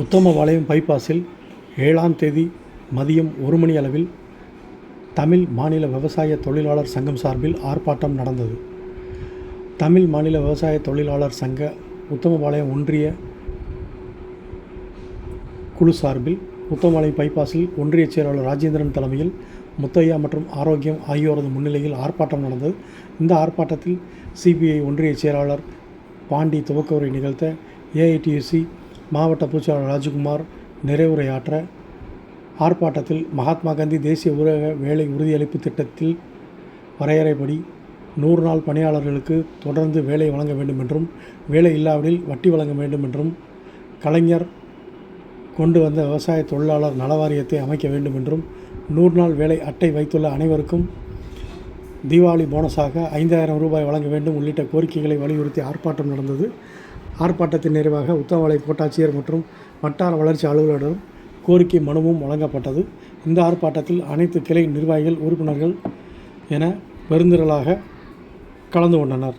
உத்தமபாளையம் பைபாஸில் ஏழாம் தேதி மதியம் ஒரு மணி அளவில் தமிழ் மாநில விவசாய தொழிலாளர் சங்கம் சார்பில் ஆர்ப்பாட்டம் நடந்தது. தமிழ் மாநில விவசாய தொழிலாளர் சங்க உத்தமபாளையம் ஒன்றிய குழு சார்பில் உத்தமபாளையம் பைபாஸில் ஒன்றிய செயலாளர் ராஜேந்திரன் தலைமையில் முத்தையா மற்றும் ஆரோக்கியம் ஆகியோரது முன்னிலையில் ஆர்ப்பாட்டம் நடந்தது. இந்த ஆர்ப்பாட்டத்தில் சிபிஐ ஒன்றிய செயலாளர் பாண்டி துவக்க உரை நிகழ்த்த ஏஐடியூசி மாவட்ட பொதுச்செயலாளர் ராஜ்குமார் நிறைவுரையாற்ற ஆர்ப்பாட்டத்தில் மகாத்மா காந்தி தேசிய ஊரக வேலை உறுதியளிப்பு திட்டத்தில் வரையறைப்படி நூறு நாள் பணியாளர்களுக்கு தொடர்ந்து வேலை வழங்க வேண்டும் என்றும் வேலை இல்லாவிடில் வட்டி வழங்க வேண்டும் என்றும் கலைஞர் கொண்டு வந்த விவசாய தொழிலாளர் நலவாரியத்தை அமைக்க வேண்டும் என்றும் நூறு நாள் வேலை அட்டை வைத்துள்ள அனைவருக்கும் தீபாவளி போனஸாக ஐந்தாயிரம் ரூபாய் வழங்க வேண்டும் உள்ளிட்ட கோரிக்கைகளை வலியுறுத்தி ஆர்ப்பாட்டம் நடந்தது. ஆர்ப்பாட்டத்தின் நிறைவாக உத்தமலை கோட்டாட்சியர் மற்றும் வட்டார வளர்ச்சி அலுவலரிடம் கோரிக்கை மனுவும் வழங்கப்பட்டது. இந்த ஆர்ப்பாட்டத்தில் அனைத்து கிளை நிர்வாகிகள் உறுப்பினர்கள் என பெருந்திரளாக கலந்து கொண்டனர்.